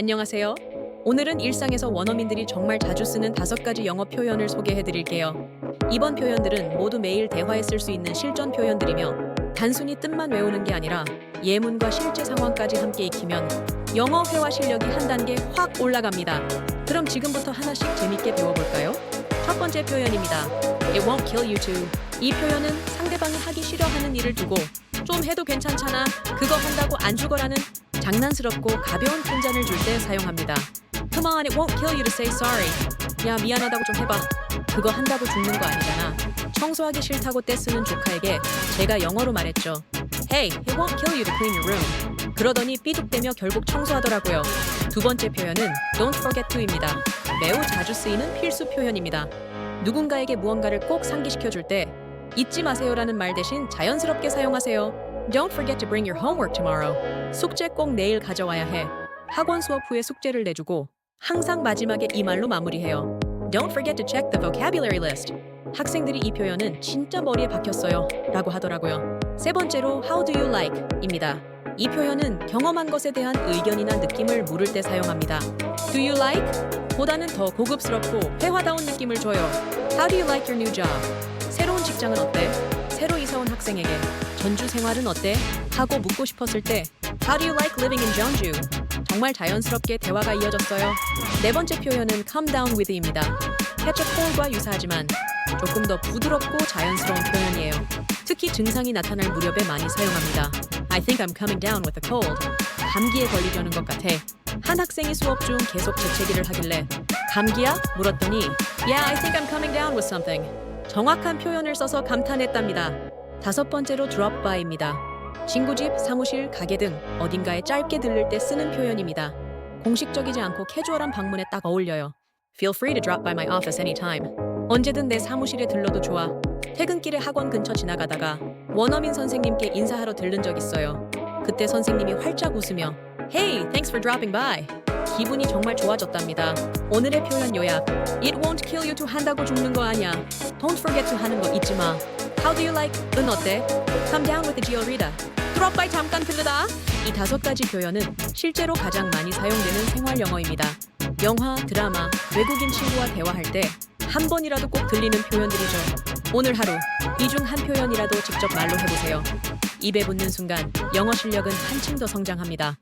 안녕하세요. 오늘은 일상에서 원어민들이 정말 자주 쓰는 다섯 가지 영어 표현을 소개해 드릴게요. 이번 표현들은 모두 매일 대화에 쓸 수 있는 실전 표현들이며 단순히 뜻만 외우는 게 아니라 예문과 실제 상황까지 함께 익히면 영어 회화 실력이 한 단계 확 올라갑니다. 그럼 지금부터 하나씩 재밌게 배워볼까요? 첫 번째 표현입니다. It won't kill you too. 이 표현은 상대방이 하기 싫어하는 일을 두고 좀 해도 괜찮잖아. 그거 한다고 안 죽어라는 장난스럽고 가벼운 핀잔을 줄 때 사용합니다. Come on, it won't kill you to say sorry. 야, 미안하다고 좀 해봐. 그거 한다고 죽는 거 아니잖아. 청소하기 싫다고 떼쓰는 조카에게 제가 영어로 말했죠. Hey, it won't kill you to clean your room. 그러더니 삐죽대며 결국 청소하더라고요. 두 번째 표현은 don't forget to입니다. 매우 자주 쓰이는 필수 표현입니다. 누군가에게 무언가를 꼭 상기시켜 줄 때 잊지 마세요라는 말 대신 자연스럽게 사용하세요. Don't forget to bring your homework tomorrow. 숙제 꼭 내일 가져와야 해. 학원 수업 후에 숙제를 내주고 항상 마지막에 이 말로 마무리해요. Don't forget to check the vocabulary list. 학생들이 이 표현은 진짜 머리에 박혔어요. 라고 하더라고요. 세 번째로 How do you like? 입니다. 이 표현은 경험한 것에 대한 의견이나 느낌을 물을 때 사용합니다. Do you like? 보다는 더 고급스럽고 회화다운 느낌을 줘요. How do you like your new job? 새로운 직장은 어때? 전주 생활은 어때? 하고 묻고 싶었을 때 How do you like living in Jeonju? 정말 자연스럽게 대화가 이어졌어요. 네 번째 표현은 calm down with입니다. 케첩 콜과 유사하지만 조금 더 부드럽고 자연스러운 표현이에요. 특히 증상이 나타날 무렵에 많이 사용합니다. I think I'm coming down with a cold. 감기에 걸리려는 것 같아. 한 학생이 수업 중 계속 재채기를 하길래 감기야? 물었더니 Yeah, I think I'm coming down with something. 정확한 표현을 써서 감탄했답니다. 다섯 번째로 by입니다. 친구 집, 사무실, 가게 등 어딘가에 짧게 들를 때 쓰는 표현입니다. 공식적이지 않고 캐주얼한 방문에 딱 어울려요. Feel free to drop by my office anytime. 언제든 내 사무실에 들러도 좋아. 퇴근길에 학원 근처 지나가다가 원어민 선생님께 인사하러 들른 적 있어요. 그때 선생님이 활짝 웃으며 Hey, thanks for dropping by. 기분이 정말 좋아졌답니다. 오늘의 표현 요약. It won't kill you to 한다고 죽는 거 아니야. Don't forget to 하는 거 잊지 마. How do you like? 은 어때? Come down with the Giorita. Drop by 잠깐 들르다. 이 다섯 가지 표현은 실제로 가장 많이 사용되는 생활 영어입니다. 영화, 드라마, 외국인 친구와 대화할 때 한 번이라도 꼭 들리는 표현들이죠. 오늘 하루 이 중 한 표현이라도 직접 말로 해보세요. 입에 붙는 순간 영어 실력은 한층 더 성장합니다.